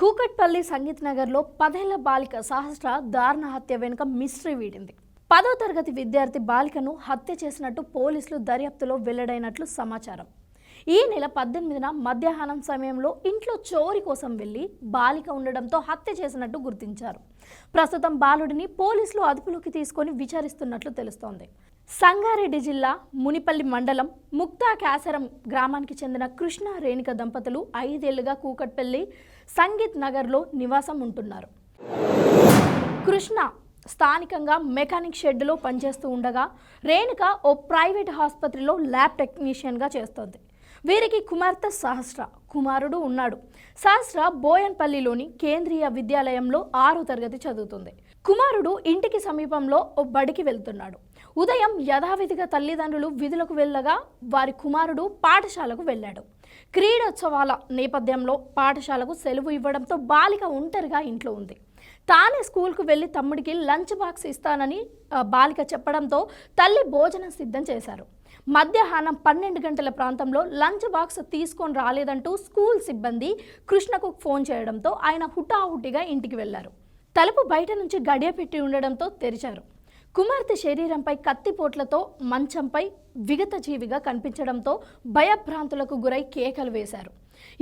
కూకట్పల్లి సంగీత్ నగర్లో పదేళ్ళ బాలిక సహస్ర దారుణ హత్య వెనుక మిస్టరీ వీడింది. పదో తరగతి విద్యార్థి బాలికను హత్య చేసినట్టు పోలీసులు దర్యాప్తులో వెల్లడైనట్లు సమాచారం. ఈ నెల పద్దెనిమిదిన మధ్యాహ్నం సమయంలో ఇంట్లో చోరీ కోసం వెళ్ళి బాలిక ఉండడంతో హత్య చేసినట్టు గుర్తించారు. ప్రస్తుతం బాలుడిని పోలీసులు అదుపులోకి తీసుకొని విచారిస్తున్నట్లు తెలుస్తోంది. సంగారెడ్డి జిల్లా మునిపల్లి మండలం ముక్తా కాసరం గ్రామానికి చెందిన కృష్ణ రేణుక దంపతులు ఐదేళ్ళుగా కూకట్పల్లి సంగీత్ నగర్లో నివాసం ఉంటున్నారు. కృష్ణ స్థానికంగా మెకానిక్ షెడ్లో పనిచేస్తూ ఉండగా రేణుక ఓ ప్రైవేట్ ఆసుపత్రిలో ల్యాబ్ టెక్నీషియన్గా చేస్తోంది. వీరికి కుమార్తె సహస్ర కుమారుడు ఉన్నాడు. సహస్ర బోయన్పల్లిలోని కేంద్రీయ విద్యాలయంలో ఆరో తరగతి చదువుతుంది. కుమారుడు ఇంటికి సమీపంలో ఓ బడికి వెళ్తున్నాడు. ఉదయం యథావిధిగా తల్లిదండ్రులు విధులకు వెళ్ళగా వారి కుమారుడు పాఠశాలకు వెళ్ళాడు. క్రీడోత్సవాల నేపథ్యంలో పాఠశాలకు సెలవు ఇవ్వడంతో బాలిక ఒంటరిగా ఇంట్లో ఉంది. తానే స్కూల్కు వెళ్ళి తమ్ముడికి లంచ్ బాక్స్ ఇస్తానని బాలిక చెప్పడంతో తల్లి భోజనం సిద్ధం చేశారు. మధ్యాహ్నం పన్నెండు గంటల ప్రాంతంలో లంచ్ బాక్స్ తీసుకొని రాలేదంటూ స్కూల్ సిబ్బంది కృష్ణకు ఫోన్ చేయడంతో ఆయన హుటాహుటిగా ఇంటికి వెళ్ళారు తలుపు బయట నుంచి గడియ పెట్టి ఉండడంతో తెరిచారు. కుమార్తె శరీరంపై కత్తిపోట్లతో మంచంపై విగత జీవిగా కనిపించడంతో భయభ్రాంతులకు గురై కేకలు వేశారు.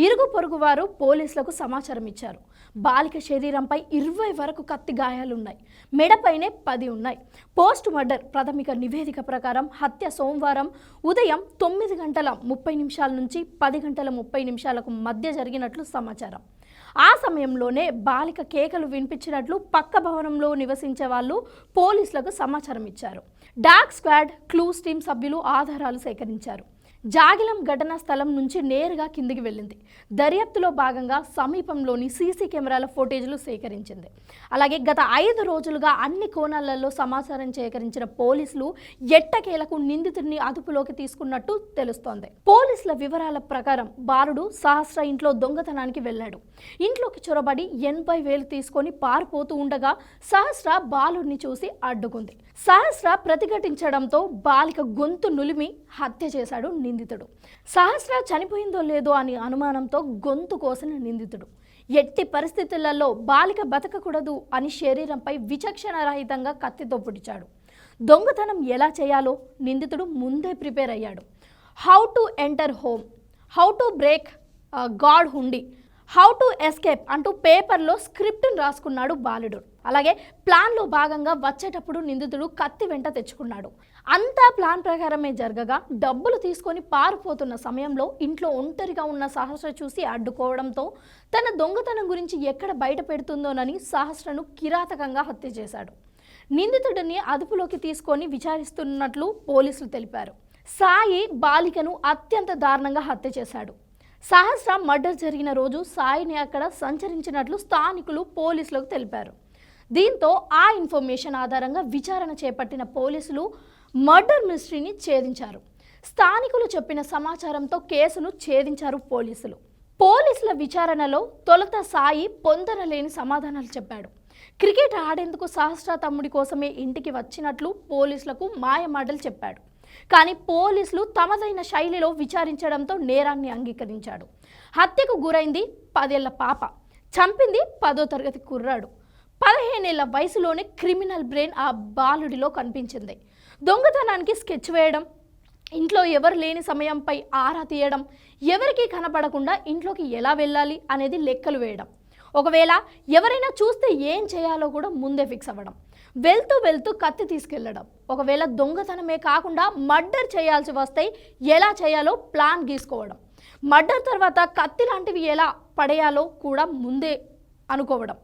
ఇరుగు పొరుగు వారు పోలీసులకు సమాచారం ఇచ్చారు బాలిక శరీరంపై ఇరవై వరకు కత్తి గాయాలున్నాయి. మెడపైనే పది ఉన్నాయి. పోస్ట్ మర్డర్ ప్రాథమిక నివేదిక ప్రకారం హత్య సోమవారం ఉదయం తొమ్మిది గంటల ముప్పై నిమిషాల నుంచి పది గంటల ముప్పై నిమిషాలకు మధ్య జరిగినట్లు సమాచారం. ఆ సమయంలోనే బాలిక కేకలు వినిపించినట్లు పక్క భవనంలో నివసించే వాళ్ళు పోలీసులకు సమాచారం ఇచ్చారు. డార్క్ స్క్వాడ్ క్లూస్ టీం సభ్యులు ఆధారాలు సేకరించారు. జాగిలం ఘటనా స్థలం నుంచి నేరుగా కిందికి వెళ్ళింది. దర్యాప్తులో భాగంగా సమీపంలోని సీసీ కెమెరాల ఫోటేజ్లు సేకరించింది. అలాగే గత ఐదు రోజులుగా అన్ని కోణాలలో సమాచారం సేకరించిన పోలీసులు ఎట్టకేలకు నిందితుడిని అదుపులోకి తీసుకున్నట్టు తెలుస్తోంది. పోలీసుల వివరాల ప్రకారం బాలుడు సహస్ర ఇంట్లో దొంగతనానికి వెళ్ళాడు. ఇంట్లోకి చొరబడి ఎనభై వేలు తీసుకొని పారిపోతూ ఉండగా సహస్ర బాలుడిని చూసి అడ్డుకుంది. సహస్ర ప్రతిఘటించడంతో బాలిక గొంతు నులిమి హత్య చేశాడు నిందితుడు. సహస్ర చనిపోయిందో లేదో అని అనుమానంతో గొంతు కోసిన నిందితుడు. ఎట్టి పరిస్థితులలో బాలిక బతకకూడదు అని శరీరంపై విచక్షణ రహితంగా కత్తితో పొడిచాడు దొంగతనం ఎలా చేయాలో నిందితుడు ముందే ప్రిపేర్ అయ్యాడు. How to enter home how to break god hundi how to escape అంటూ పేపర్లో స్క్రిప్ట్ను రాసుకున్నాడు బాలుడు. అలాగే ప్లాన్లో భాగంగా వచ్చేటప్పుడు నిందితుడు కత్తి వెంట తెచ్చుకున్నాడు. అంతా ప్లాన్ ప్రకారమే జరగగా డబ్బులు తీసుకొని పారిపోతున్న సమయంలో ఇంట్లో ఒంటరిగా ఉన్న సహస్ర చూసి అడ్డుకోవడంతో తన దొంగతనం గురించి ఎక్కడ బయట పెడుతుందోనని సహస్రను కిరాతకంగా హత్య చేశాడు. నిందితుడిని అదుపులోకి తీసుకొని విచారిస్తున్నట్లు పోలీసులు తెలిపారు. సాయి బాలికను అత్యంత దారుణంగా హత్య చేశాడు. సహస్ర మర్డర్ జరిగిన రోజు సాయిని అక్కడ సంచరించినట్లు స్థానికులు పోలీసులకు తెలిపారు. దీంతో ఆ ఇన్ఫర్మేషన్ ఆధారంగా విచారణ చేపట్టిన పోలీసులు మర్డర్ మిస్టరీని ఛేదించారు. స్థానికులు చెప్పిన సమాచారంతో కేసును ఛేదించారు పోలీసులు. పోలీసుల విచారణలో తొలుత సాయి పొందనలేని సమాధానాలు చెప్పాడు. క్రికెట్ ఆడేందుకు సహస్ర తమ్ముడి కోసమే ఇంటికి వచ్చినట్లు పోలీసులకు మాయమాటలు చెప్పాడు. కానీ పోలీసులు తమదైన శైలిలో విచారించడంతో నేరాన్ని అంగీకరించాడు. హత్యకు గురైంది పదేళ్ళ పాప. చంపింది పదో తరగతి కుర్రాడు. పదిహేనేళ్ళ వయసులోనే క్రిమినల్ బ్రెయిన్ ఆ బాలుడిలో కనిపించింది. దొంగతనానికి స్కెచ్ వేయడం ఇంట్లో ఎవరు లేని సమయంపై ఆరా తీయడం ఎవరికీ కనపడకుండా ఇంట్లోకి ఎలా వెళ్ళాలి అనేది లెక్కలు వేయడం. ఒకవేళ ఎవరైనా చూస్తే ఏం చేయాలో కూడా ముందే ఫిక్స్ అవ్వడం. వెళ్తూ వెళ్తూ కత్తి తీసుకెళ్ళడం. ఒకవేళ దొంగతనమే కాకుండా మర్డర్ చేయాల్సి వస్తే ఎలా చేయాలో ప్లాన్ గీసుకోవడం. మర్డర్ తర్వాత కత్తి లాంటివి ఎలా పడేయాలో కూడా ముందే అనుకోవడం.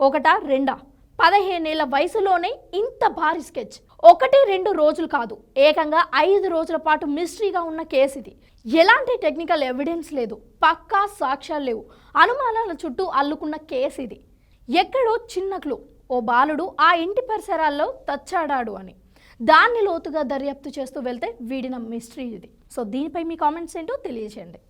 ఒకటా రెండా? పదిహేనేళ్ళ వయసులోనే ఇంత భారీ స్కెచ్. ఒకటి రెండు రోజులు కాదు. ఏకంగా ఐదు రోజుల పాటు మిస్టరీగా ఉన్న కేసు ఇది. ఎలాంటి టెక్నికల్ ఎవిడెన్స్ లేదు. పక్కా సాక్ష్యాలు లేవు. అనుమానాల చుట్టూ అల్లుకున్న కేసు ఇది. ఎక్కడో చిన్న క్లూ. ఓ బాలుడు ఆ ఇంటి పరిసరాల్లో తచ్చాడాడు అని. దాన్ని లోతుగా దర్యాప్తు చేస్తూ వెళ్తే వీడిన మిస్టరీ ఇది. సో దీనిపై మీ కామెంట్స్ ఏంటో తెలియజేయండి